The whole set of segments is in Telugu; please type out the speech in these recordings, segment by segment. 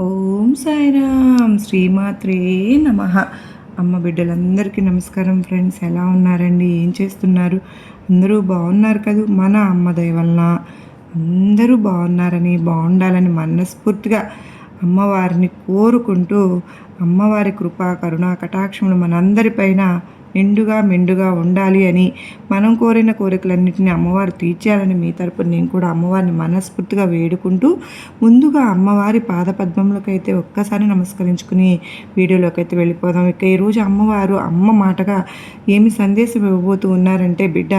ఓం సాయిరామ్. శ్రీమాత్రే నమ. అమ్మ బిడ్డలందరికీ నమస్కారం ఫ్రెండ్స్. ఎలా ఉన్నారండి? ఏం చేస్తున్నారు? అందరూ బాగున్నారు కదూ? మన అమ్మ దయ వలన అందరూ బాగున్నారని బాగుండాలని మనస్ఫూర్తిగా అమ్మవారిని కోరుకుంటూ అమ్మవారి కృపా కరుణా కటాక్షములు మనందరిపైన నిండుగా మెండుగా ఉండాలి అని మనం కోరిన కోరికలన్నింటినీ అమ్మవారు తీర్చాలని మీ తరపున నేను కూడా అమ్మవారిని మనస్ఫూర్తిగా వేడుకుంటూ ముందుగా అమ్మవారి పాదపద్మంలోకి అయితే ఒక్కసారి నమస్కరించుకుని వీడియోలోకి అయితే వెళ్ళిపోదాం. ఇక ఈరోజు అమ్మవారు అమ్మ మాటగా ఏమి సందేశం ఇవ్వబోతూ ఉన్నారంటే బిడ్డ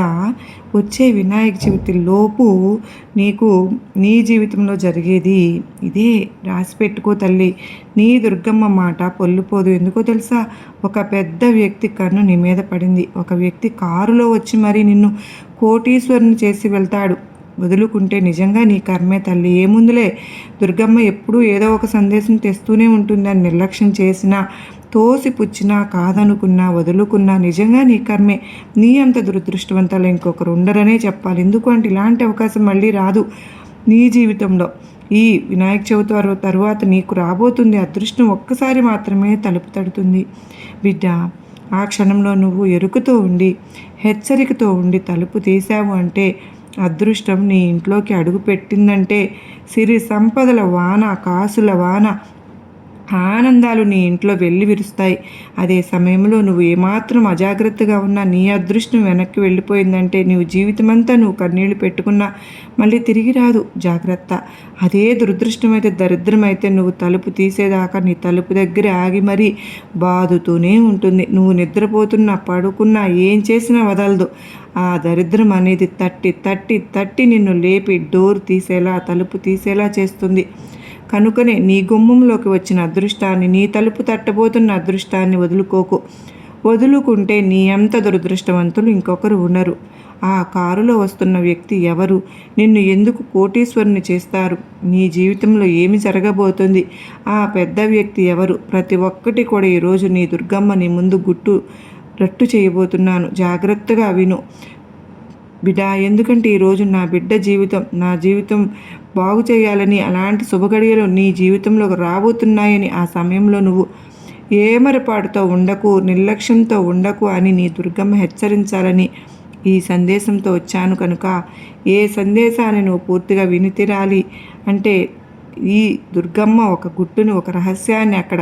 వచ్చే వినాయక చవితి లోపు నీకు నీ జీవితంలో జరిగేది ఇదే. రాసి పెట్టుకో తల్లి. నీ దుర్గమ్మ మాట పొల్లుపోదు. ఎందుకో తెలుసా? ఒక పెద్ద వ్యక్తి కన్ను నీ మీద పడింది. ఒక వ్యక్తి కారులో వచ్చి మరీ నిన్ను కోటీశ్వరుని చేసి వెళ్తాడు. వదులుకుంటే నిజంగా నీ కర్మే తల్లి. ఏముందులే? దుర్గమ్మ ఎప్పుడూ ఏదో ఒక సందేశం తెస్తూనే ఉంటుందని నిర్లక్ష్యం చేసినా తోసిపుచ్చినా కాదనుకున్నా వదులుకున్నా నిజంగా నీ కర్మే. నీ అంత దురదృష్టవంతాలు ఇంకొకరు ఉండరనే చెప్పాలి. ఎందుకు అంటే ఇలాంటి అవకాశం మళ్ళీ రాదు నీ జీవితంలో. ఈ వినాయక చవితి తరువాత నీకు రాబోతుంది అదృష్టం ఒక్కసారి మాత్రమే తలుపు తడుతుంది. బిడ్డ ఆ క్షణంలో నువ్వు ఎరుకుతో ఉండి హెచ్చరికతో ఉండి తలుపు తీసావు అంటే అదృష్టం నీ ఇంట్లోకి అడుగు పెట్టిందంటే సిరి సంపదల వాన కాసుల వాన ఆనందాలు నీ ఇంట్లో వెళ్ళి విరుస్తాయి. అదే సమయంలో నువ్వు ఏమాత్రం అజాగ్రత్తగా ఉన్నా నీ అదృష్టం వెనక్కి వెళ్ళిపోయిందంటే నీవు జీవితమంతా నువ్వు కన్నీళ్ళు పెట్టుకున్నా మళ్ళీ తిరిగి రాదు. జాగ్రత్త. అదే దురదృష్టమైతే దరిద్రమైతే నువ్వు తలుపు తీసేదాకా నీ తలుపు దగ్గర ఆగి మరీ బాదుతూనే ఉంటుంది. నువ్వు నిద్రపోతున్నా పడుకున్నా ఏం చేసినా వదలదు. ఆ దరిద్రం అనేది తట్టి తట్టి తట్టి నిన్ను లేపి డోర్ తీసేలా తలుపు తీసేలా చేస్తుంది. కనుకనే నీ గుమ్మంలోకి వచ్చిన అదృష్టాన్ని నీ తలుపు తట్టబోతున్న అదృష్టాన్ని వదులుకోకు. వదులుకుంటే నీ అంత దురదృష్టవంతులు ఇంకొకరు ఉండరు. ఆ కారులో వస్తున్న వ్యక్తి ఎవరు? నిన్ను ఎందుకు కోటీశ్వరుని చేస్తారు? నీ జీవితంలో ఏమి జరగబోతుంది? ఆ పెద్ద వ్యక్తి ఎవరు? ప్రతి ఒక్కటి కూడా ఈరోజు నీ దుర్గమ్మ నీ ముందు గుట్టు రట్టు చేయబోతున్నాను. జాగ్రత్తగా విను. బిడ్డ ఎందుకంటే ఈరోజు నా బిడ్డ జీవితం నా జీవితం బాగు చేయాలని అలాంటి శుభగడియలు నీ జీవితంలోకి రాబోతున్నాయని ఆ సమయంలో నువ్వు ఏమరపాటుతో ఉండకు నిర్లక్ష్యంతో ఉండకు అని నీ దుర్గమ్మ హెచ్చరించాలని ఈ సందేశంతో వచ్చాను కనుక ఏ సందేశాన్ని నువ్వు పూర్తిగా వినితిరాలి అంటే ఈ దుర్గమ్మ ఒక గుట్టును ఒక రహస్యాన్ని అక్కడ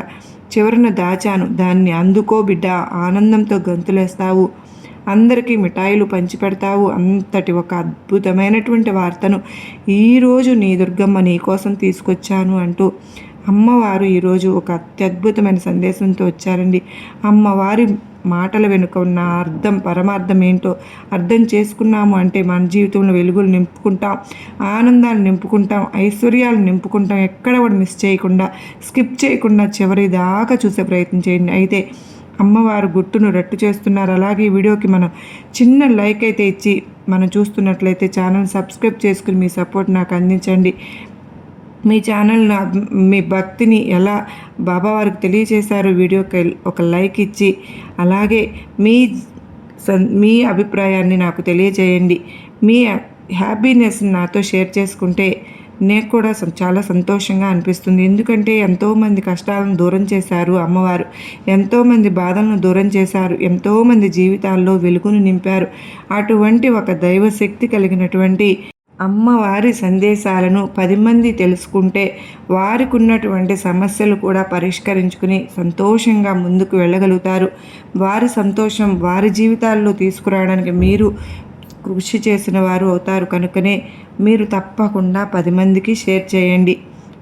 చివరన దాచాను. దాన్ని అందుకో బిడ్డ ఆనందంతో గంతులేస్తావు. అందరికీ మిఠాయిలు పంచిపెడతావు. అంతటి ఒక అద్భుతమైనటువంటి వార్తను ఈరోజు నీ దుర్గమ్మ నీ కోసం తీసుకొచ్చాను అంటూ అమ్మవారు ఈరోజు ఒక అత్యద్భుతమైన సందేశంతో వచ్చారండి. అమ్మవారి మాటల వెనుక ఉన్న అర్థం పరమార్థం ఏంటో అర్థం చేసుకున్నాము అంటే మన జీవితంలో వెలుగులు నింపుకుంటాం ఆనందాలు నింపుకుంటాం ఐశ్వర్యాలు నింపుకుంటాం. ఎక్కడ కూడా మిస్ చేయకుండా స్కిప్ చేయకుండా చివరి దాకా చూసే ప్రయత్నం చేయండి. అయితే అమ్మవారు గుట్టును రట్టు చేస్తున్నారు. అలాగే వీడియోకి మనం చిన్న లైక్ అయితే ఇచ్చి మనం చూస్తున్నట్లయితే ఛానల్ సబ్స్క్రైబ్ చేసుకుని మీ సపోర్ట్ నాకు అందించండి. మీ ఛానల్ మీ భక్తిని ఎలా బాబావారికి తెలియజేశారో వీడియోకి ఒక లైక్ ఇచ్చి అలాగే మీ మీ అభిప్రాయాన్ని నాకు తెలియజేయండి. మీ హ్యాపీనెస్ని నాతో షేర్ చేసుకుంటే నాకు కూడా చాలా సంతోషంగా అనిపిస్తుంది. ఎందుకంటే ఎంతోమంది కష్టాలను దూరం చేశారు అమ్మవారు. ఎంతోమంది బాధలను దూరం చేశారు. ఎంతోమంది జీవితాల్లో వెలుగును నింపారు. అటువంటి ఒక దైవశక్తి కలిగినటువంటి అమ్మవారి సందేశాలను పది మంది తెలుసుకుంటే వారికి ఉన్నటువంటి సమస్యలు కూడా పరిష్కరించుకుని సంతోషంగా ముందుకు వెళ్ళగలుగుతారు. వారి సంతోషం వారి జీవితాల్లో తీసుకురావడానికి మీరు కృషి చేసిన వారు అవుతారు. కనుకనే మీరు తప్పకుండా పది మందికి షేర్ చేయండి.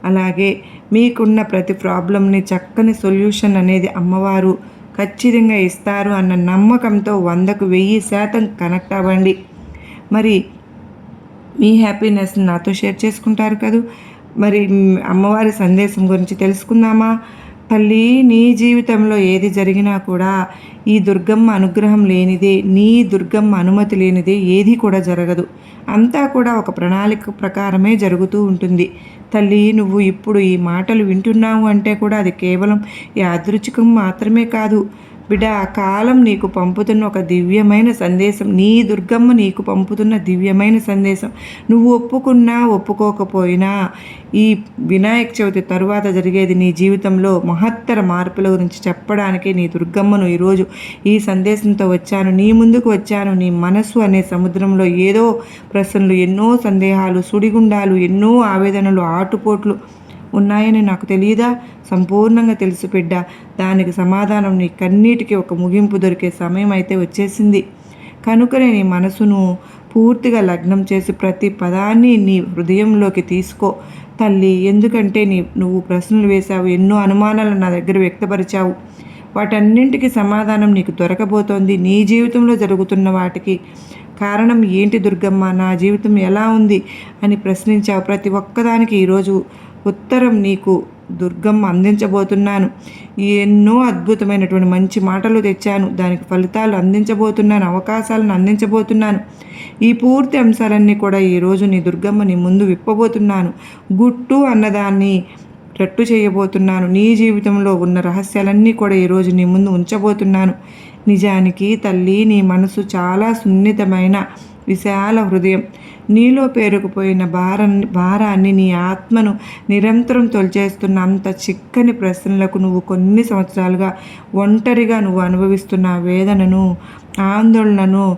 అలాగే మీకున్న ప్రతి ప్రాబ్లంని చక్కని సొల్యూషన్ అనేది అమ్మవారు ఖచ్చితంగా ఇస్తారు అన్న నమ్మకంతో వందకు వెయ్యి శాతం కనెక్ట్ అవ్వండి. మరి మీ హ్యాపీనెస్ నాతో షేర్ చేసుకుంటారు కదూ? మరి అమ్మవారి సందేశం గురించి తెలుసుకుందామా? తల్లి నీ జీవితంలో ఏది జరిగినా కూడా ఈ దుర్గమ్మ అనుగ్రహం లేనిదే నీ దుర్గమ్మ అనుమతి లేనిదే ఏది కూడా జరగదు. అంతా కూడా ఒక ప్రణాళిక ప్రకారమే జరుగుతూ ఉంటుంది. తల్లి నువ్వు ఇప్పుడు ఈ మాటలు వింటున్నావు అంటే కూడా అది కేవలం యాదృచ్ఛికం మాత్రమే కాదు. బిడ్డ ఆ కాలం నీకు పంపుతున్న ఒక దివ్యమైన సందేశం. నీ దుర్గమ్మ నీకు పంపుతున్న దివ్యమైన సందేశం. నువ్వు ఒప్పుకున్నా ఒప్పుకోకపోయినా ఈ వినాయక చవితి తరువాత జరిగేది నీ జీవితంలో మహత్తర మార్పుల గురించి చెప్పడానికి నీ దుర్గమ్మను ఈరోజు ఈ సందేశంతో వచ్చాను. నీ ముందుకు వచ్చాను. నీ మనసు అనే సముద్రంలో ఏదో ప్రశ్నలు ఎన్నో సందేహాలు సుడిగుండాలు ఎన్నో ఆవేదనలు ఆటుపోట్లు ఉన్నాయని నాకు తెలియదా సంపూర్ణంగా తెలుసు బిడ్డ. దానికి సమాధానం నీ కన్నీటికి ఒక ముగింపు దొరికే సమయం అయితే వచ్చేసింది. కనుకనే నీ మనసును పూర్తిగా లగ్నం చేసి ప్రతి పదాన్ని నీ హృదయంలోకి తీసుకో. తల్లి ఎందుకంటే నీ నువ్వు ప్రశ్నలు వేశావు ఎన్నో అనుమానాలు నా దగ్గర వ్యక్తపరిచావు. వాటన్నింటికి సమాధానం నీకు దొరకబోతోంది. నీ జీవితంలో జరుగుతున్న వాటికి కారణం ఏంటి దుర్గమ్మ? నా జీవితం ఎలా ఉంది? అని ప్రశ్నించావు. ప్రతి ఒక్కదానికి ఈరోజు ఉత్తరం నీకు దుర్గమ్మ అందించబోతున్నాను. ఎన్నో అద్భుతమైనటువంటి మంచి మాటలు తెచ్చాను. దానికి ఫలితాలు అందించబోతున్నాను. అవకాశాలను అందించబోతున్నాను. ఈ పూర్తి అంశాలన్నీ కూడా ఈరోజు నీ దుర్గమ్మ నీ ముందు విప్పబోతున్నాను. గుట్టు అన్నదాన్ని రట్టు చేయబోతున్నాను. నీ జీవితంలో ఉన్న రహస్యాలన్నీ కూడా ఈరోజు నీ ముందు ఉంచబోతున్నాను. నిజానికి తల్లి నీ మనసు చాలా సున్నితమైన విశాల హృదయం. నీలో పేరుకుపోయిన భారాన్ని భారాన్ని నీ ఆత్మను నిరంతరం తొలిచేస్తున్న అంత చిక్కని ప్రశ్నలకు నువ్వు కొన్ని సంవత్సరాలుగా ఒంటరిగా నువ్వు అనుభవిస్తున్న వేదనను ఆందోళనను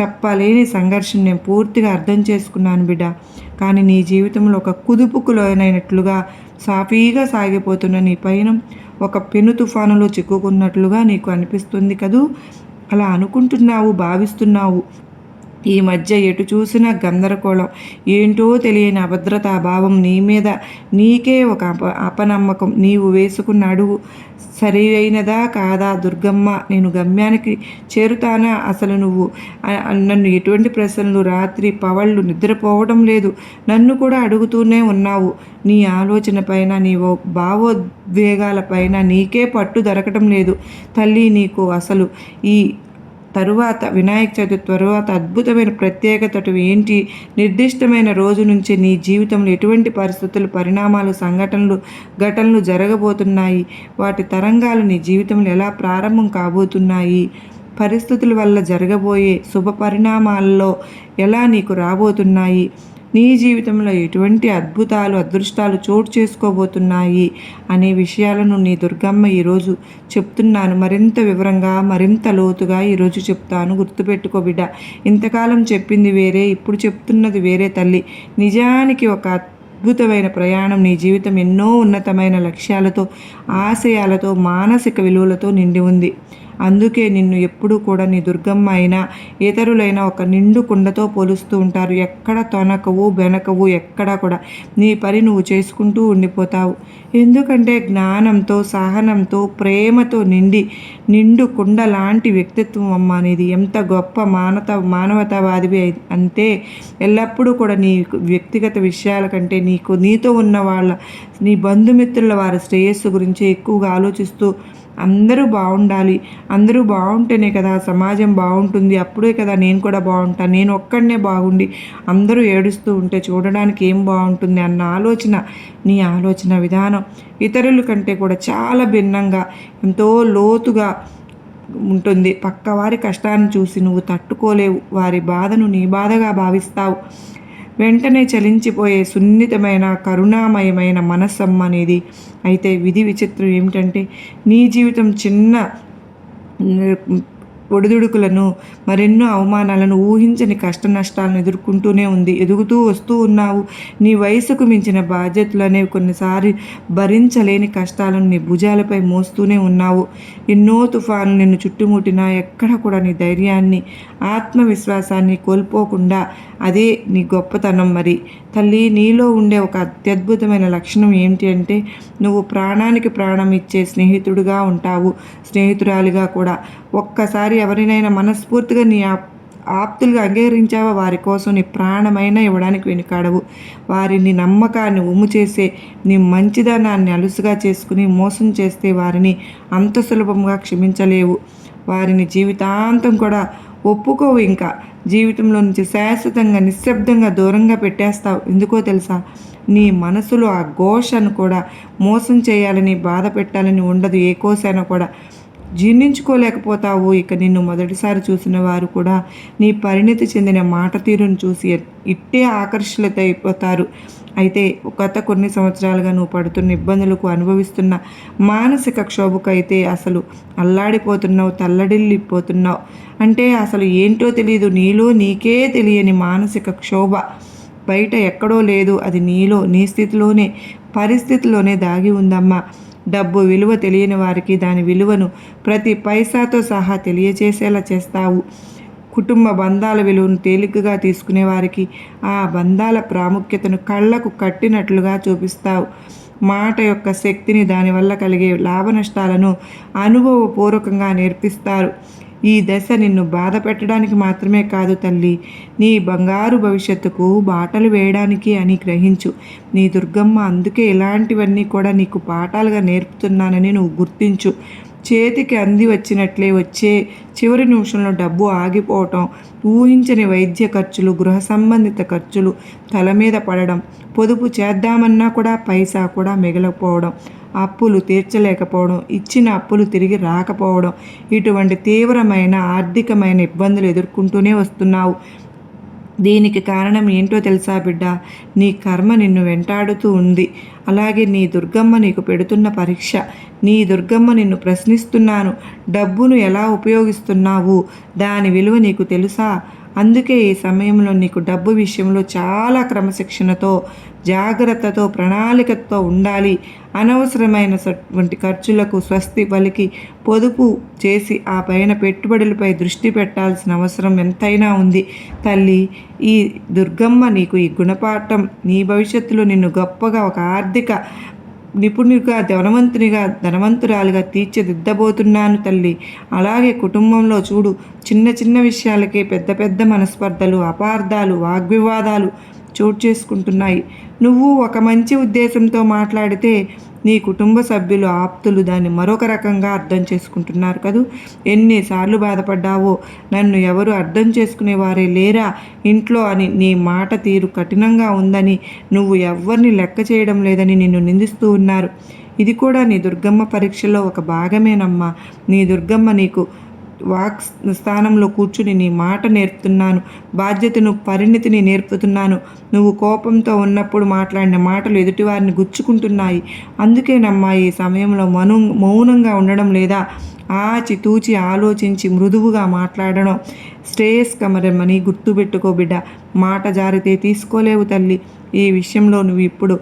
చెప్పలేని సంఘర్షణ నేను పూర్తిగా అర్థం చేసుకున్నాను బిడ్డ. కానీ నీ జీవితంలో ఒక కుదుపుకు లోనైనట్లుగా సాఫీగా సాగిపోతున్న నీ పైన ఒక పెను తుఫానులో చిక్కుకున్నట్లుగా నీకు అనిపిస్తుంది కదూ? అలా అనుకుంటున్నావు భావిస్తున్నావు. ఈ మధ్య ఎటు చూసినా గందరగోళం. ఏంటో తెలియని అభద్రతా భావం నీ మీద. నీకే ఒక అప అపనమ్మకం. నీవు వేసుకున్న అడుగు సరైనదా కాదా దుర్గమ్మ? నేను గమ్యానికి చేరుతానా అసలు నువ్వు? నన్ను ఎటువంటి ప్రశ్నలు రాత్రి పవళ్ళు నిద్రపోవడం లేదు. నన్ను కూడా అడుగుతూనే ఉన్నావు. నీ ఆలోచన పైన నీ భావోద్వేగాల పైన నీకే పట్టు దొరకటం లేదు. తల్లి నీకు అసలు ఈ తరువాత వినాయక చవితి తరువాత అద్భుతమైన ప్రత్యేకత ఏంటి? నిర్దిష్టమైన రోజు నుంచి నీ జీవితంలో ఎటువంటి పరిస్థితులు పరిణామాలు సంఘటనలు ఘటనలు జరగబోతున్నాయి? వాటి తరంగాలు నీ జీవితంలో ఎలా ప్రారంభం కాబోతున్నాయి? పరిస్థితుల వల్ల జరగబోయే శుభ పరిణామాల్లో ఎలా నీకు రాబోతున్నాయి? నీ జీవితంలో ఎటువంటి అద్భుతాలు అదృష్టాలు చోటు చేసుకోబోతున్నాయి అనే విషయాలను నీ దుర్గమ్మ ఈరోజు చెప్తున్నాను. మరింత వివరంగా మరింత లోతుగా ఈరోజు చెప్తాను. గుర్తుపెట్టుకో బిడ్డ ఇంతకాలం చెప్పింది వేరే ఇప్పుడు చెప్తున్నది వేరే తల్లి. నిజానికి ఒక అద్భుతమైన ప్రయాణం నీ జీవితం ఎన్నో ఉన్నతమైన లక్ష్యాలతో ఆశయాలతో మానసిక విలువలతో నిండి ఉంది. అందుకే నిన్ను ఎప్పుడూ కూడా నీ దుర్గమ్మ అయినా ఇతరులైనా ఒక నిండు కుండతో పోలుస్తూ ఉంటారు. ఎక్కడ తొనకవు బెనకవు ఎక్కడా కూడా నీ పని నువ్వు చేసుకుంటూ ఉండిపోతావు. ఎందుకంటే జ్ఞానంతో సహనంతో ప్రేమతో నిండి నిండు కుండ లాంటి వ్యక్తిత్వం అమ్మ అనేది ఎంత గొప్ప మానత మానవతావాదివి అంతే ఎల్లప్పుడూ కూడా నీ వ్యక్తిగత విషయాల కంటే నీకు నీతో ఉన్న వాళ్ళ నీ బంధుమిత్రుల వారి శ్రేయస్సు గురించి ఎక్కువగా ఆలోచిస్తూ అందరూ బాగుండాలి. అందరూ బాగుంటేనే కదా సమాజం బాగుంటుంది. అప్పుడే కదా నేను కూడా బాగుంటాను నేను ఒక్కడనే బాగుండి అందరూ ఏడుస్తూ ఉంటే చూడడానికి ఏం బాగుంటుంది అన్న ఆలోచన నీ ఆలోచన విధానం. ఇతరుల కంటే కూడా చాలా భిన్నంగా ఎంతో లోతుగా ఉంటుంది. పక్కవారి కష్టాన్ని చూసి నువ్వు తట్టుకోలేవు. వారి బాధను నీ బాధగా భావిస్తావు. వెంటనే చలించిపోయే సున్నితమైన కరుణామయమైన మనస్సమ్మ అనేది అయితే విధి విచిత్రం ఏమిటంటే నీ జీవితం చిన్న ఒడిదుడుకులను మరెన్నో అవమానాలను ఊహించని కష్ట నష్టాలను ఎదుర్కొంటూనే ఉంది. ఎదుగుతూ వస్తూ ఉన్నావు. నీ వయసుకు మించిన బాధ్యతలు అనేవి కొన్నిసారి భరించలేని కష్టాలను నీ భుజాలపై మోస్తూనే ఉన్నావు. ఎన్నో తుఫాను నిన్ను చుట్టుముట్టినా ఎక్కడ కూడా నీ ధైర్యాన్ని ఆత్మవిశ్వాసాన్ని కోల్పోకుండా అదే నీ గొప్పతనం మరి. తల్లి నీలో ఉండే ఒక అత్యద్భుతమైన లక్షణం ఏంటి అంటే నువ్వు ప్రాణానికి ప్రాణం ఇచ్చే స్నేహితుడుగా ఉంటావు. స్నేహితురాలిగా కూడా. ఒక్కసారి ఎవరినైనా మనస్ఫూర్తిగా నీ ఆప్తులుగా అంగీకరించావా? వారి కోసం నీ ప్రాణమైనా ఇవ్వడానికి వెనుకాడవు. వారిని నమ్మకాన్ని ఉమ్ము చేసే నీ మంచిదనాన్ని అలుసుగా చేసుకుని మోసం చేస్తే వారిని అంత సులభంగా క్షమించలేవు. వారిని జీవితాంతం కూడా ఒప్పుకోవు ఇంకా. జీవితంలో నుంచి శాశ్వతంగా నిశ్శబ్దంగా దూరంగా పెట్టేస్తావు. ఎందుకో తెలుసా? నీ మనసులో ఆ ఘోషను కూడా మోసం చేయాలని బాధ పెట్టాలని ఉండదు ఏ కోసైనా కూడా. జీర్ణించుకోలేకపోతావు. ఇక నిన్ను మొదటిసారి చూసిన వారు కూడా నీ పరిణితి చెందిన మాట తీరును చూసి ఇట్టే ఆకర్షితులైపోతారు. అయితే గత కొన్ని సంవత్సరాలుగా నువ్వు పడుతున్న ఇబ్బందులకు అనుభవిస్తున్న మానసిక క్షోభకైతే అసలు అల్లాడిపోతున్నావు తల్లడిల్లిపోతున్నావు. అంటే అసలు ఏంటో తెలియదు నీలో నీకే తెలియని మానసిక క్షోభ. బయట ఎక్కడో లేదు. అది నీలో నీ స్థితిలోనే పరిస్థితిలోనే దాగి ఉందమ్మా. డబ్బు విలువ తెలియని వారికి దాని విలువను ప్రతి పైసాతో సహా తెలియచేసేలా చేస్తావు. కుటుంబ బంధాల విలువను తేలికగా తీసుకునే వారికి ఆ బంధాల ప్రాముఖ్యతను కళ్ళకు కట్టినట్లుగా చూపిస్తావు. మాట యొక్క శక్తిని దానివల్ల కలిగే లాభ నష్టాలను అనుభవపూర్వకంగా నేర్పిస్తారు. ఈ దశ నిన్ను బాధ పెట్టడానికి మాత్రమే కాదు తల్లి. నీ బంగారు భవిష్యత్తుకు బాటలు వేయడానికి అని గ్రహించు. నీ దుర్గమ్మ అందుకే ఇలాంటివన్నీ కూడా నీకు పాఠాలుగా నేర్పుతున్నానని నువ్వు గుర్తించు. చేతికి అంది వచ్చినట్లే వచ్చే చివరి నిమిషంలో డబ్బు ఆగిపోవటం ఊహించని వైద్య ఖర్చులు గృహ సంబంధిత ఖర్చులు తల మీద పడడం పొదుపు చేద్దామన్నా కూడా పైసా కూడా మిగలకపోవడం అప్పులు తీర్చలేకపోవడం ఇచ్చిన అప్పులు తిరిగి రాకపోవడం ఇటువంటి తీవ్రమైన ఆర్థికమైన ఇబ్బందులు ఎదుర్కొంటూనే వస్తున్నావు. దీనికి కారణం ఏంటో తెలుసా బిడ్డ? నీ కర్మ నిన్ను వెంటాడుతూ ఉంది. అలాగే నీ దుర్గమ్మ నీకు పెడుతున్న పరీక్ష. నీ దుర్గమ్మ నిన్ను ప్రశ్నిస్తున్నాను. డబ్బును ఎలా ఉపయోగిస్తున్నావు? దాని విలువ నీకు తెలుసా? అందుకే ఈ సమయంలో నీకు డబ్బు విషయంలో చాలా క్రమశిక్షణతో జాగ్రత్తతో ప్రణాళికతో ఉండాలి. అనవసరమైన వంటి ఖర్చులకు స్వస్తి పలికి పొదుపు చేసి ఆ పైన పెట్టుబడులపై దృష్టి పెట్టాల్సిన అవసరం ఎంతైనా ఉంది. తల్లి ఈ దుర్గమ్మ నీకు ఈ గుణపాఠం నీ భవిష్యత్తులో నిన్ను గొప్పగా ఒక ఆర్థిక నిపుణుడిగా ధనవంతునిగా ధనవంతురాలుగా తీర్చిదిద్దబోతున్నాను తల్లి. అలాగే కుటుంబంలో చూడు చిన్న చిన్న విషయాలకే పెద్ద పెద్ద మనస్పర్ధలు అపార్థాలు వాగ్వివాదాలు చోటు చేసుకుంటున్నాయి. నువ్వు ఒక మంచి ఉద్దేశంతో మాట్లాడితే నీ కుటుంబ సభ్యులు ఆప్తులు దాన్ని మరొక రకంగా అర్థం చేసుకుంటున్నారు కదూ? ఎన్నిసార్లు బాధపడ్డావో? నన్ను ఎవరు అర్థం చేసుకునేవారే లేరా? ఇంట్లో అని నీ మాట తీరు కఠినంగా ఉందని నువ్వు ఎవరిని లెక్క చేయడం లేదని నిన్ను నిందిస్తూ ఉన్నారు. ఇది కూడా నీ దుర్గమ్మ పరీక్షలో ఒక భాగమేనమ్మా. నీ దుర్గమ్మ నీకు వాక్ స్థానంలో కూర్చుని నీ మాట నేర్పుతున్నాను బాధ్యతను పరిణితిని నేర్పుతున్నాను. నువ్వు కోపంతో ఉన్నప్పుడు మాట్లాడిన మాటలు ఎదుటివారిని గుచ్చుకుంటున్నాయి. అందుకేనమ్మా ఈ సమయంలో మను మౌనంగా ఉండడం లేదా ఆచి తూచి ఆలోచించి మృదువుగా మాట్లాడడం. శ్రేయస్కమరమని గుర్తుపెట్టుకో బిడ్డ. మాట జారితే తీసుకోలేవు తల్లి. ఈ విషయంలో నువ్వు ఇప్పుడు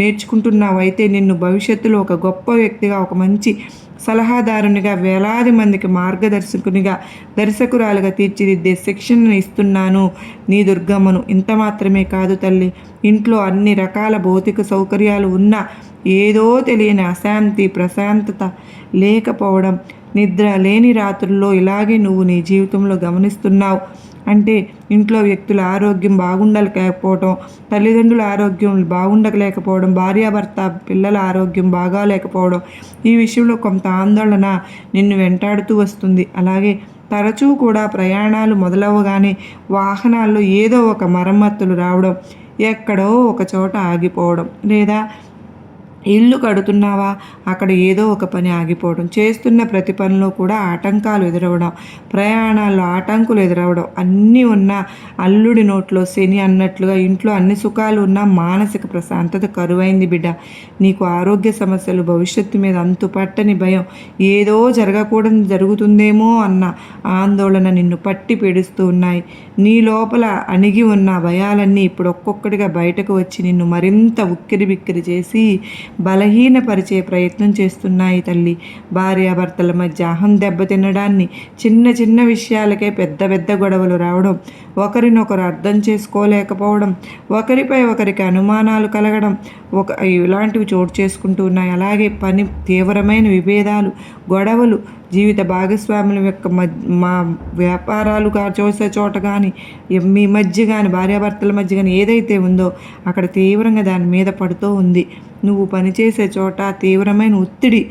నేర్చుకుంటున్నావు అయితే నిన్ను భవిష్యత్తులో ఒక గొప్ప వ్యక్తిగా ఒక మంచి సలహాదారునిగా వేలాది మందికి మార్గదర్శకునిగా దర్శకురాలుగా తీర్చిదిద్దే శిక్షణను ఇస్తున్నాను నీ దుర్గమ్మను. ఇంత మాత్రమే కాదు తల్లి. ఇంట్లో అన్ని రకాల భౌతిక సౌకర్యాలు ఉన్నా ఏదో తెలియని అశాంతి ప్రశాంతత లేకపోవడం నిద్ర లేని రాత్రుల్లో ఇలాగే నువ్వు నీ జీవితంలో గమనిస్తున్నావు అంటే ఇంట్లో వ్యక్తుల ఆరోగ్యం బాగుండలేకపోవడం తల్లిదండ్రుల ఆరోగ్యం బాగుండలేకపోవడం భార్యాభర్త పిల్లల ఆరోగ్యం బాగాలేకపోవడం ఈ విషయంలో కొంత ఆందోళన నిన్ను వెంటాడుతూ వస్తుంది. అలాగే తరచూ కూడా ప్రయాణాలు మొదలవగానే వాహనాల్లో ఏదో ఒక మరమ్మతులు రావడం ఎక్కడో ఒక చోట ఆగిపోవడం లేదా ఇల్లు కడుతున్నావా? అక్కడ ఏదో ఒక పని ఆగిపోవడం. చేస్తున్న ప్రతి పనిలో కూడా ఆటంకాలు ఎదురవడం. ప్రయాణాల్లో ఆటంకులు ఎదురవడం. అన్నీ ఉన్న అల్లుడి నోట్లో శని అన్నట్లుగా ఇంట్లో అన్ని సుఖాలు ఉన్న మానసిక ప్రశాంతత కరువైంది బిడ్డ. నీకు ఆరోగ్య సమస్యలు భవిష్యత్తు మీద అంతు పట్టని భయం. ఏదో జరగకూడదు జరుగుతుందేమో అన్న ఆందోళన నిన్ను పట్టి పీడిస్తూ ఉన్నాయి. నీ లోపల అణిగి ఉన్న భయాలన్నీ ఇప్పుడు ఒక్కొక్కటిగా బయటకు వచ్చి నిన్ను మరింత ఉక్కిరి బిక్కిరి చేసి బలహీనపరిచే ప్రయత్నం చేస్తున్నాయి తల్లి. భార్యాభర్తల మధ్య అహం దెబ్బతినడాన్ని చిన్న చిన్న విషయాలకే పెద్ద పెద్ద గొడవలు రావడం ఒకరినొకరు అర్థం చేసుకోలేకపోవడం ఒకరిపై ఒకరికి అనుమానాలు కలగడం ఒక ఇలాంటివి చోటు చేసుకుంటూ ఉన్నాయి. అలాగే పని తీవ్రమైన విభేదాలు గొడవలు జీవిత భాగస్వాముల యొక్క మా వ్యాపారాలు చూసే చోట కానీ మీ మధ్య కానీ భార్యాభర్తల మధ్య కానీ ఏదైతే ఉందో అక్కడ తీవ్రంగా దాని మీద పడుతూ ఉంది. నువ్వు పనిచేసే చోట తీవ్రమైన ఒత్తిడి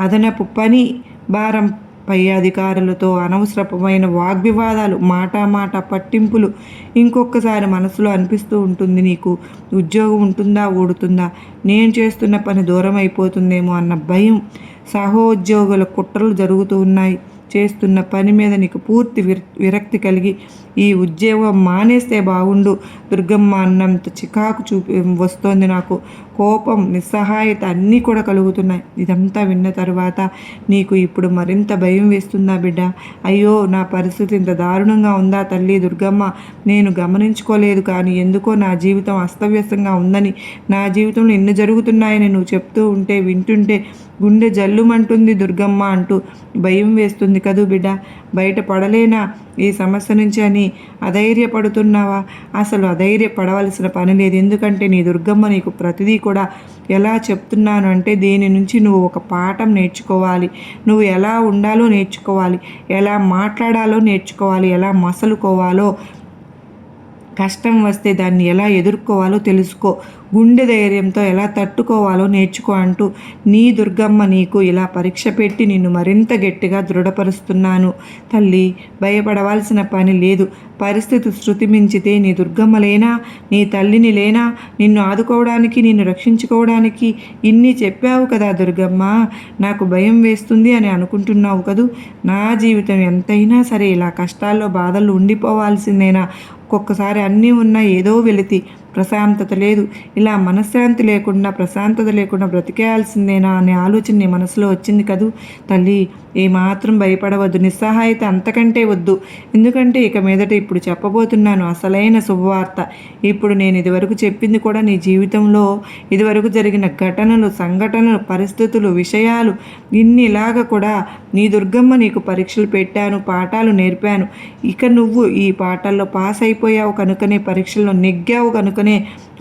అదనపు పని భారం పై అధికారులతో అనవసరమైన వాగ్వివాదాలు మాట పట్టింపులు ఇంకొకసారి మనసులో అనిపిస్తూ ఉంటుంది నీకు. ఉద్యోగం ఉంటుందా? ఊడుతుందా? నేను చేస్తున్న పని దూరం అయిపోతుందేమో అన్న భయం సహోద్యోగుల కుట్రలు జరుగుతూ ఉన్నాయి. చేస్తున్న పని మీద నీకు పూర్తి విరక్తి కలిగి ఈ ఉద్యోగం మానేస్తే బాగుండు. దుర్గమ్మ అన్నంత చికాకు చూపి వస్తోంది నాకు. కోపం నిస్సహాయత అన్నీ కూడా కలుగుతున్నాయి. ఇదంతా విన్న తర్వాత నీకు ఇప్పుడు మరింత భయం వేస్తుందా బిడ్డ? అయ్యో నా పరిస్థితి ఇంత దారుణంగా ఉందా తల్లి దుర్గమ్మ? నేను గమనించుకోలేదు కానీ ఎందుకో నా జీవితం అస్తవ్యస్తంగా ఉందని. నా జీవితంలో ఎన్ని జరుగుతున్నాయని నువ్వు చెప్తూ ఉంటే వింటుంటే గుండె జల్లుమంటుంది దుర్గమ్మ అంటూ భయం వేస్తుంది కదూ బిడ్డ? బయట పడలేనా? ఈ సమస్య నుంచి అని అధైర్యపడుతున్నావా? అసలు అధైర్యపడవలసిన పని లేదు. ఎందుకంటే నీ దుర్గమ్మ నీకు ప్రతిదీ కూడా ఎలా చెప్తున్నాను అంటే దీని నుంచి నువ్వు ఒక పాఠం నేర్చుకోవాలి. నువ్వు ఎలా ఉండాలో నేర్చుకోవాలి. ఎలా మాట్లాడాలో నేర్చుకోవాలి. ఎలా మసలుకోవాలో కష్టం వస్తే దాన్ని ఎలా ఎదుర్కోవాలో తెలుసుకో. గుండె ధైర్యంతో ఎలా తట్టుకోవాలో నేర్చుకో అంటూ నీ దుర్గమ్మ నీకు ఇలా పరీక్ష పెట్టి నిన్ను మరింత గట్టిగా దృఢపరుస్తున్నాను. తల్లి భయపడవలసిన పని లేదు. పరిస్థితి శృతి మించితే నీ దుర్గమ్మ లేనా? నీ తల్లిని లేనా? నిన్ను ఆదుకోవడానికి నిన్ను రక్షించుకోవడానికి ఇన్ని చెప్పావు కదా దుర్గమ్మ. నాకు భయం వేస్తుంది అని అనుకుంటున్నావు కదూ? నా జీవితం ఎంతైనా సరే ఇలా కష్టాల్లో బాధలు ఉండిపోవాల్సిందేనా? ఒక్కొక్కసారి అన్నీ ఉన్నా ఏదో వెలితి. ప్రశాంతత లేదు. ఇలా మనశ్శాంతి లేకుండా ప్రశాంతత లేకుండా బ్రతికేయాల్సిందేనా అనే ఆలోచన నీ మనసులో వచ్చింది కదూ? తల్లి ఏమాత్రం భయపడవద్దు. నిస్సహాయత అంతకంటే వద్దు. ఎందుకంటే ఇక మీదట ఇప్పుడు చెప్పబోతున్నాను అసలైన శుభవార్త. ఇప్పుడు నేను ఇదివరకు చెప్పింది కూడా నీ జీవితంలో ఇదివరకు జరిగిన ఘటనలు సంఘటనలు పరిస్థితులు విషయాలు ఇన్నిలాగా కూడా నీ దుర్గమ్మ నీకు పరీక్షలు పెట్టాను పాఠాలు నేర్పాను. ఇక నువ్వు ఈ పాఠాల్లో పాస్ అయిపోయావు కనుకనే పరీక్షల్లో నెగ్గావు చేసుకునే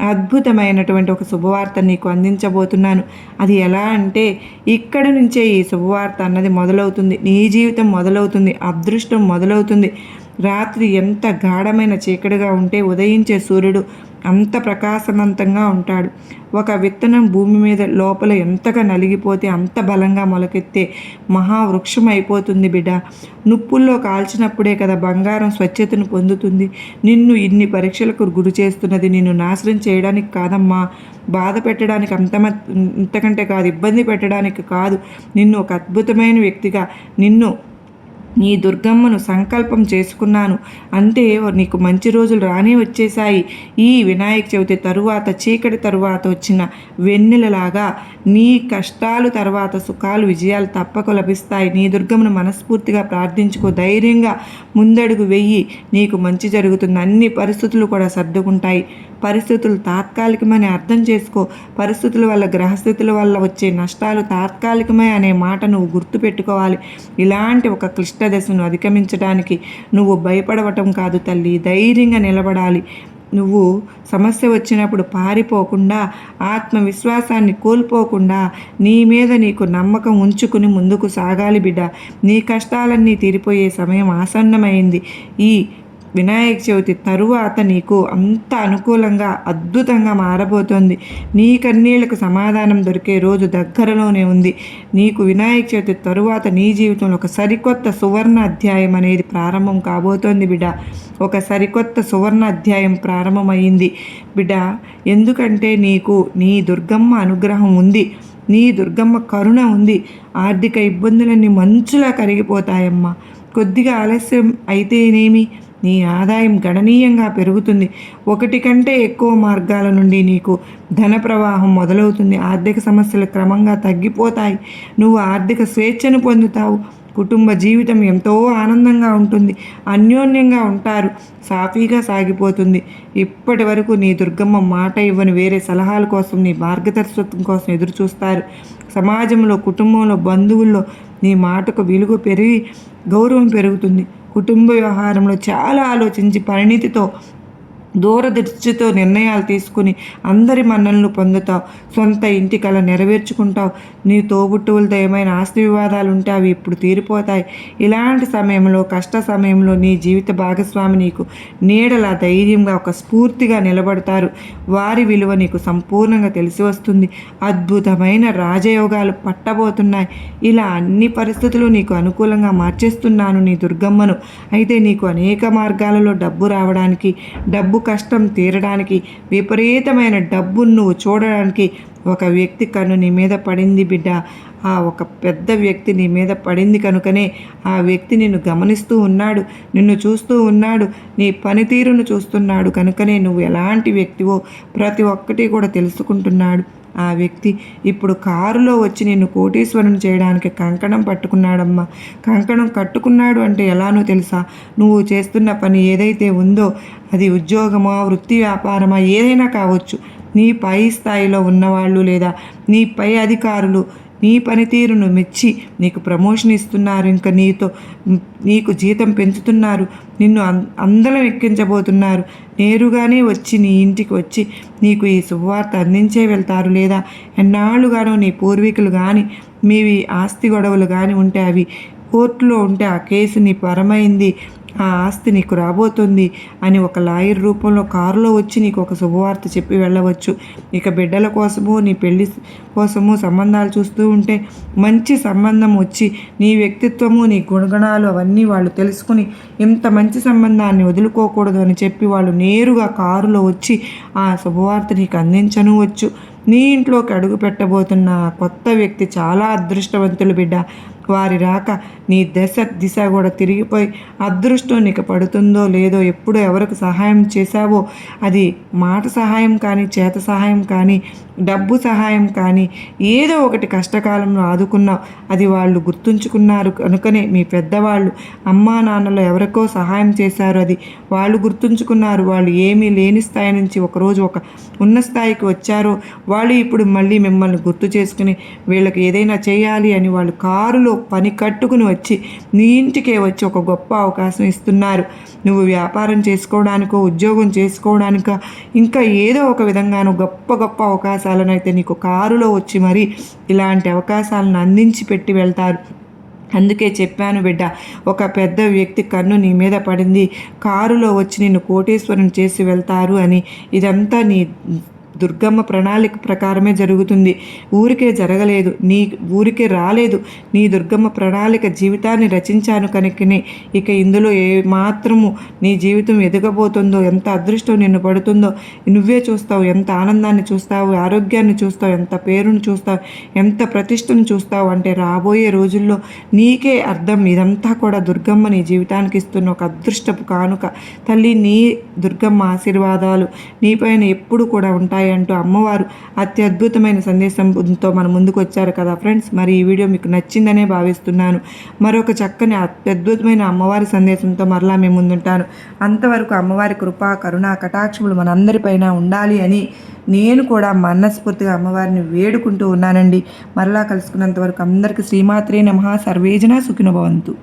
అద్భుతమైనటువంటి ఒక శుభవార్త నీకు అందించబోతున్నాను. అది ఎలా అంటే ఇక్కడ నుంచే ఈ శుభవార్త అన్నది మొదలవుతుంది. నీ జీవితం మొదలవుతుంది. అదృష్టం మొదలవుతుంది. రాత్రి ఎంత గాఢమైన చీకటిగా ఉంటే ఉదయించే సూర్యుడు అంత ప్రకాశవంతంగా ఉంటాడు. ఒక విత్తనం భూమి మీద లోపల ఎంతగా నలిగిపోతే అంత బలంగా మొలకెత్తే మహావృక్షం అయిపోతుంది బిడ్డ. నుప్పుల్లో కాల్చినప్పుడే కదా బంగారం స్వచ్ఛతను పొందుతుంది. నిన్ను ఇన్ని పరీక్షలకు గురి చేస్తున్నది నిన్ను నాశనం చేయడానికి కాదమ్మా. బాధ పెట్టడానికి అంత ఇంతకంటే కాదు ఇబ్బంది పెట్టడానికి కాదు. నిన్ను ఒక అద్భుతమైన వ్యక్తిగా నిన్ను నీ దుర్గమ్మను సంకల్పం చేసుకున్నాను. అంతే నీకు మంచి రోజులు రానే వచ్చేశాయి. ఈ వినాయక చవితి తరువాత చీకటి తరువాత వచ్చిన వెన్నెలలాగా నీ కష్టాలు తర్వాత సుఖాలు విజయాలు తప్పక లభిస్తాయి. నీ దుర్గమ్మను మనస్ఫూర్తిగా ప్రార్థించుకో. ధైర్యంగా ముందడుగు వెయ్యి నీకు మంచి జరుగుతుంది అన్ని పరిస్థితులు కూడా సర్దుకుంటాయి. పరిస్థితులు తాత్కాలికమని అర్థం చేసుకో. పరిస్థితుల వల్ల గ్రహస్థితుల వల్ల వచ్చే నష్టాలు తాత్కాలికమే అనే మాట నువ్వు గుర్తుపెట్టుకోవాలి. ఇలాంటి ఒక క్లిష్ట దశను అధిగమించడానికి నువ్వు భయపడవటం కాదు తల్లి. ధైర్యంగా నిలబడాలి. నువ్వు సమస్య వచ్చినప్పుడు పారిపోకుండా ఆత్మవిశ్వాసాన్ని కోల్పోకుండా నీ మీద నీకు నమ్మకం ఉంచుకుని ముందుకు సాగాలి బిడ్డ. నీ కష్టాలన్నీ తీరిపోయే సమయం ఆసన్నమైంది. ఈ వినాయక చవితి తరువాత నీకు అంత అనుకూలంగా అద్భుతంగా మారబోతోంది. నీ కన్నీళ్ళకు సమాధానం దొరికే రోజు దగ్గరలోనే ఉంది. నీకు వినాయక చవితి తరువాత నీ జీవితంలో ఒక సరికొత్త సువర్ణ అధ్యాయం అనేది ప్రారంభం కాబోతోంది బిడ్డ ఒక సరికొత్త సువర్ణ అధ్యాయం ప్రారంభమైంది బిడ్డ ఎందుకంటే నీకు నీ దుర్గమ్మ అనుగ్రహం ఉంది. నీ దుర్గమ్మ కరుణ ఉంది. ఆర్థిక ఇబ్బందులన్నీ మంచులా కరిగిపోతాయమ్మా. కొద్దిగా ఆలస్యం అయితేనేమి? నీ ఆదాయం గణనీయంగా పెరుగుతుంది. ఒకటి కంటే ఎక్కువ మార్గాల నుండి నీకు ధన ప్రవాహం మొదలవుతుంది. ఆర్థిక సమస్యలు క్రమంగా తగ్గిపోతాయి. నువ్వు ఆర్థిక స్వేచ్ఛను పొందుతావు. కుటుంబ జీవితం ఎంతో ఆనందంగా ఉంటుంది. అన్యోన్యంగా ఉంటారు. సాఫీగా సాగిపోతుంది. ఇప్పటి వరకు నీ దుర్గమ్మ మాట ఇవ్వని వేరే సలహాల కోసం నీ మార్గదర్శకత్వం కోసం ఎదురు చూస్తారు సమాజంలో కుటుంబంలో బంధువుల్లో నీ మాటకు విలువ పెరిగి గౌరవం పెరుగుతుంది. కుటుంబ వ్యవహారంలో చాలా ఆలోచించి పరిణితితో దూరదృష్టితో నిర్ణయాలు తీసుకుని అందరి మన్నలను పొందుతావు. సొంత ఇంటి కళ నెరవేర్చుకుంటావు. నీ తోబుట్టువులతో ఏమైనా ఆస్తి వివాదాలు ఉంటే అవి ఇప్పుడు తీరిపోతాయి. ఇలాంటి సమయంలో కష్ట సమయంలో నీ జీవిత భాగస్వామి నీకు నీడలా ధైర్యంగా ఒక స్ఫూర్తిగా నిలబడతారు. వారి విలువ నీకు సంపూర్ణంగా తెలిసి వస్తుంది. అద్భుతమైన రాజయోగాలు పట్టబోతున్నాయి. ఇలా అన్ని పరిస్థితులు నీకు అనుకూలంగా మార్చేస్తున్నాను నీ దుర్గమ్మను. అయితే నీకు అనేక మార్గాలలో డబ్బు రావడానికి డబ్బు కష్టం తీరడానికి విపరీతమైన డబ్బును నువ్వు చూడడానికి ఒక వ్యక్తి కన్ను నీ మీద పడింది బిడ్డ. ఆ ఒక పెద్ద వ్యక్తి నీ మీద పడింది కనుకనే ఆ వ్యక్తి నిన్ను గమనిస్తూ ఉన్నాడు నిన్ను చూస్తూ ఉన్నాడు నీ పనితీరును చూస్తున్నాడు కనుకనే నువ్వు ఎలాంటి వ్యక్తివో ప్రతి ఒక్కటి కూడా తెలుసుకుంటున్నాడు. ఆ వ్యక్తి ఇప్పుడు కారులో వచ్చి నిన్ను కోటీశ్వరుని చేయడానికి కంకణం పట్టుకున్నాడమ్మా. కంకణం కట్టుకున్నాడు అంటే ఎలానో తెలుసా? నువ్వు చేస్తున్న పని ఏదైతే ఉందో అది ఉద్యోగమా వృత్తి వ్యాపారమా ఏదైనా కావచ్చు. నీ పై స్థాయిలో ఉన్నవాళ్ళు లేదా నీ పై అధికారులు నీ పనితీరును మెచ్చి నీకు ప్రమోషన్ ఇస్తున్నారు. ఇంకా నీతో నీకు జీతం పెంచుతున్నారు. నిన్ను అందరం ఎక్కించబోతున్నారు. నేరుగానే వచ్చి నీ ఇంటికి వచ్చి నీకు ఈ శుభవార్త అందించే వెళ్తారు లేదా? ఎన్నాళ్ళుగానో నీ పూర్వీకులు కానీ మీవి ఆస్తి గొడవలు కానీ ఉంటే అవి కోర్టులో ఉంటే ఆ కేసు నీ పరమైంది. ఆ ఆస్తి నీకు రాబోతుంది అని ఒక లాయర్ రూపంలో కారులో వచ్చి నీకు ఒక శుభవార్త చెప్పి వెళ్ళవచ్చు. ఇక బిడ్డల కోసము నీ పెళ్ళి కోసము సంబంధాలు చూస్తూ ఉంటే మంచి సంబంధం వచ్చి నీ వ్యక్తిత్వము నీ గుణగణాలు అవన్నీ వాళ్ళు తెలుసుకుని ఇంత మంచి సంబంధాన్ని వదులుకోకూడదు అని చెప్పి వాళ్ళు నేరుగా కారులో వచ్చి ఆ శుభవార్త నీకు అందించను వచ్చు నీ ఇంట్లోకి అడుగు పెట్టబోతున్న కొత్త వ్యక్తి చాలా అదృష్టవంతులు బిడ్డ. వారి రాక నీ దశ దిశ కూడా తిరిగిపోయి అదృష్టం నీకు పడుతుందో లేదో ఎప్పుడు ఎవరికి సహాయం చేశావో అది మాట సహాయం కానీ చేత సహాయం కానీ డబ్బు సహాయం కానీ ఏదో ఒకటి కష్టకాలంలో ఆదుకున్నావు అది వాళ్ళు గుర్తుంచుకున్నారు కనుకనే మీ పెద్దవాళ్ళు అమ్మా నాన్నలు ఎవరికో సహాయం చేశారు అది వాళ్ళు గుర్తుంచుకున్నారు. వాళ్ళు ఏమీ లేని స్థాయి నుంచి ఒకరోజు ఒక ఉన్న స్థాయికి వచ్చారో. వాళ్ళు ఇప్పుడు మళ్ళీ మిమ్మల్ని గుర్తు చేసుకుని వీళ్ళకి ఏదైనా చేయాలి అని వాళ్ళు కారులో పని కట్టుకుని వచ్చి నీ ఇంటికే వచ్చి ఒక గొప్ప అవకాశం ఇస్తున్నారు. నువ్వు వ్యాపారం చేసుకోవడానికో ఉద్యోగం చేసుకోవడానికో ఇంకా ఏదో ఒక విధంగానో గొప్ప గొప్ప అవకాశాలను అయితే నీకు కారులో వచ్చి మరి ఇలాంటి అవకాశాలను అందించి పెట్టి వెళ్తారు. అందుకే చెప్పాను బిడ్డ ఒక పెద్ద వ్యక్తి కన్ను నీ మీద పడింది కారులో వచ్చి నిన్ను కోటేశ్వరం చేసి వెళ్తారు అని. ఇదంతా నీ దుర్గమ్మ ప్రణాళిక ప్రకారమే జరుగుతుంది. ఊరికే జరగలేదు. నీ ఊరికే రాలేదు. నీ దుర్గమ్మ ప్రణాళిక జీవితాన్ని రచించాను కనుకనే. ఇక ఇందులో ఏ మాత్రము నీ జీవితం ఎదగబోతుందో ఎంత అదృష్టం నిన్ను పడుతుందో నువ్వే చూస్తావు. ఎంత ఆనందాన్ని చూస్తావు. ఆరోగ్యాన్ని చూస్తావు. ఎంత పేరును చూస్తావు. ఎంత ప్రతిష్టను చూస్తావు. అంటే రాబోయే రోజుల్లో నీకే అర్థం. ఇదంతా కూడా దుర్గమ్మ నీ జీవితానికి ఇస్తున్న ఒక అదృష్టపు కానుక. తల్లి నీ దుర్గమ్మ ఆశీర్వాదాలు నీపైన ఎప్పుడు కూడా ఉంటాయి అంటూ అమ్మవారు అత్యద్భుతమైన సందేశంతో మన ముందుకు వచ్చారు కదా ఫ్రెండ్స్. మరి ఈ వీడియో మీకు నచ్చిందనే భావిస్తున్నాను. మరొక చక్కని అత్యద్భుతమైన అమ్మవారి సందేశంతో మరలా మేము ముందుంటాను. అంతవరకు అమ్మవారి కృపా కరుణ కటాక్షములు మనందరిపైన ఉండాలి అని నేను కూడా మనస్ఫూర్తిగా అమ్మవారిని వేడుకుంటూ ఉన్నానండి. మరలా కలుసుకున్నంత వరకు అందరికీ శ్రీమాత్రే నమ. సర్వేజన సుఖినభవంతు